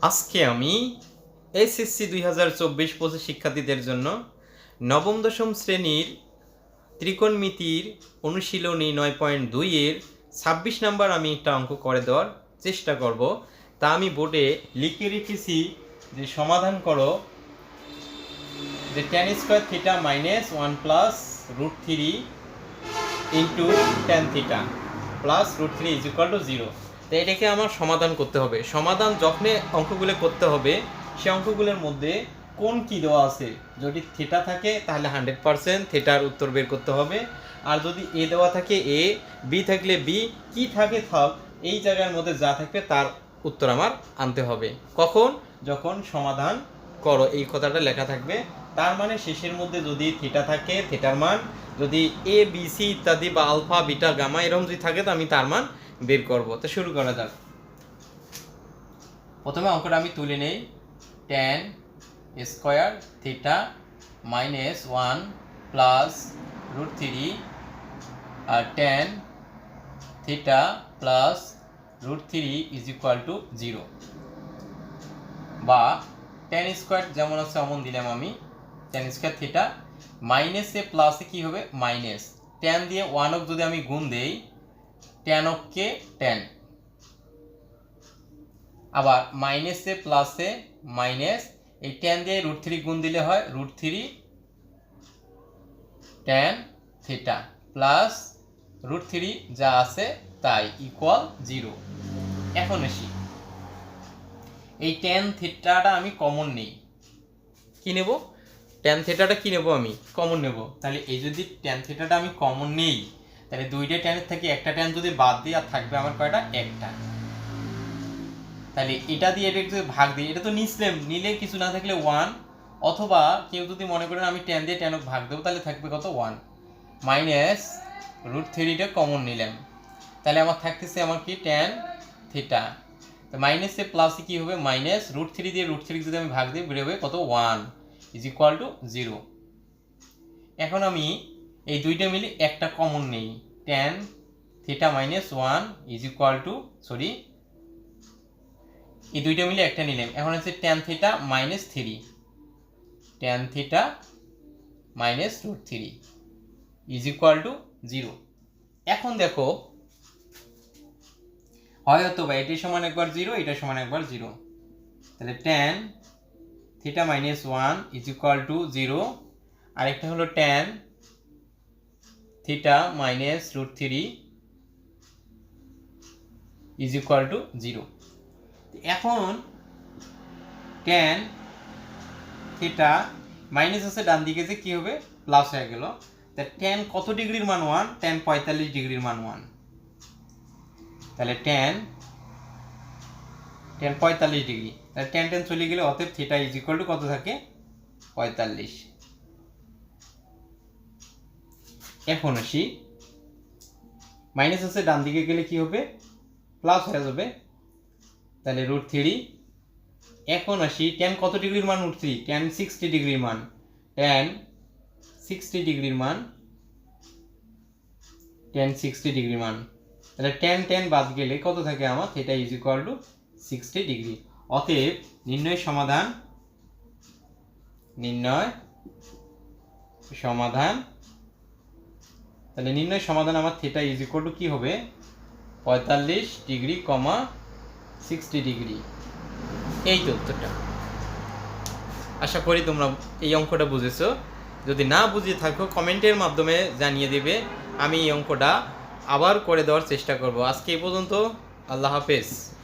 আজকে আমি এসএসসি দুই হাজার চব্বিশ পঁচিশ শিক্ষার্থীদের জন্য নবম দশম শ্রেণির ত্রিকোণমিতির অনুশীলনী নয় পয়েন্ট দুইয়ের ছাব্বিশ নাম্বার আমি একটা অঙ্ক করে দেওয়ার চেষ্টা করব। তা আমি বোর্ডে লিখে রেখেছি যে সমাধান করো যে tan square theta minus one plus root three into tan theta plus root three is equal to zero তো এটাকে আমার সমাধান করতে হবে। সমাধান যখনই অঙ্কগুলো করতে হবে, সে অঙ্কগুলোর মধ্যে কোন কি দেওয়া আছে? যদি থিটা থাকে, তাহলে হান্ড্রেড পারসেন্ট থিটার উত্তর বের করতে হবে। আর যদি এ দেওয়া থাকে এ বি থাকলে বি কি থাকে থাক, এই জায়গার মধ্যে যা থাকবে তার উত্তর আমার আনতে হবে। কখন? যখন সমাধান করো। এই কথাটা লেখা থাকবে তার মানে শেষের মধ্যে যদি থিটা থাকে থিটার মান, যদি এ বি সি ইত্যাদি বা আলফা বিটা গামা এরকম যদি থাকে, তো আমি তার মান বের করব। তো শুরু করা যাক। প্রথমে অঙ্কটা আমি তুলে নেই। Tan square theta minus one plus root three R tan theta plus root three is equal to zero বা টেন স্কোয়ার যেমন আছে, অমন দিলাম আমি। টেন স্কোয়ার থিটা মাইনাসে প্লাসে কি হবে? মাইনাস টেন দিয়ে ওয়ান অফ যদি আমি গুণ দেই টেন অফকে টেন আবার মাইনাসে প্লাসে মাইনাস এই টেন দিয়ে রুট থ্রি গুণ দিলে হয় root three tan theta plus root three যা আছে তাই ইকুয়াল জিরো এখন আসি। এই টেন থিটাটা আমি কমন নেই। কি নেব? টেন থিটাটা কি নেব আমি? কমন নেব। তাহলে এই যদি টেন থিটাটা আমি কমন নেই, তাহলে দুইটা টেনের থেকে একটা টেন যদি বাদ দিই, আর থাকবে আমার কয়টা? একটা। তাহলে এটা দিয়ে এটা যদি ভাগ দিই, এটা তো নিসলাম নিলে কিছু না থাকলে ওয়ান অথবা কেউ যদি মনে করেন আমি টেন দিয়ে টেন ভাগ দেবো, তাহলে থাকবে কত? ওয়ান মাইনাস রুট থ্রিটা কমন নিলাম। তাহলে আমার থাকতেছে আমার কি? টেন থিটা তো মাইনাসে প্লাসে কি হবে? মাইনাস রুট থ্রি দিয়ে রুট থ্রি যদি আমি ভাগ দিই বেরোবে কত? One is equal to zero এখন আমি এই দুইটা মিলে একটা কমন নেই। Tan theta minus one is equal to sorry এই দুইটা মিলে একটা নিলাম। এখন হচ্ছে tan theta minus three tan theta minus root three is equal to zero এখন দেখো হয়তো বা এটি সমান একবার জিরো এটা সমান একবার জিরো তাহলে tan theta minus one is equal to zero আরেকটা হলো tan theta minus root three is equal to zero এখন টেন থিটা মাইনাস আছে ডান দিকে যে কী হবে? প্লাস হয়ে গেল। তা টেন কত ডিগ্রির মান ওয়ান টেন পঁয়তাল্লিশ ডিগ্রির মান ওয়ান তাহলে টেন টেন পঁয়তাল্লিশ ডিগ্রি তাহলে টেন টেন চলে গেলে অতএব থিটা ইজ ইকুয়াল টু কত থাকে? পঁয়তাল্লিশ। এখন আসি মাইনাস আছে ডান দিকে গেলে কি হবে? প্লাস হয়ে যাবে। তাহলে রুট থ্রি এখন আসি টেন কত ডিগ্রির মান থ্রি টেন সিক্সটি ডিগ্রির মান। টেন সিক্সটি ডিগ্রির মান। টেন সিক্সটি ডিগ্রি মান। তাহলে টেন টেন বাদ গেলে কত থাকে আমার? Theta is equal to sixty degree অতএব নির্ণয় সমাধান নির্ণয় সমাধান। তাহলে নির্ণয় সমাধান আমার থিটা ইজ ইকুয়াল টু কী হবে? পঁয়তাল্লিশ ডিগ্রি কমা সিক্সটি ডিগ্রি এই তো উত্তরটা। আশা করি তোমরা এই অঙ্কটা বুঝেছ। যদি না বুঝে থাকো, কমেন্টের মাধ্যমে জানিয়ে দেবে। আমি এই অঙ্কটা আবার করে দেওয়ার চেষ্টা করব। আজকে এই পর্যন্ত, আল্লাহ হাফেজ।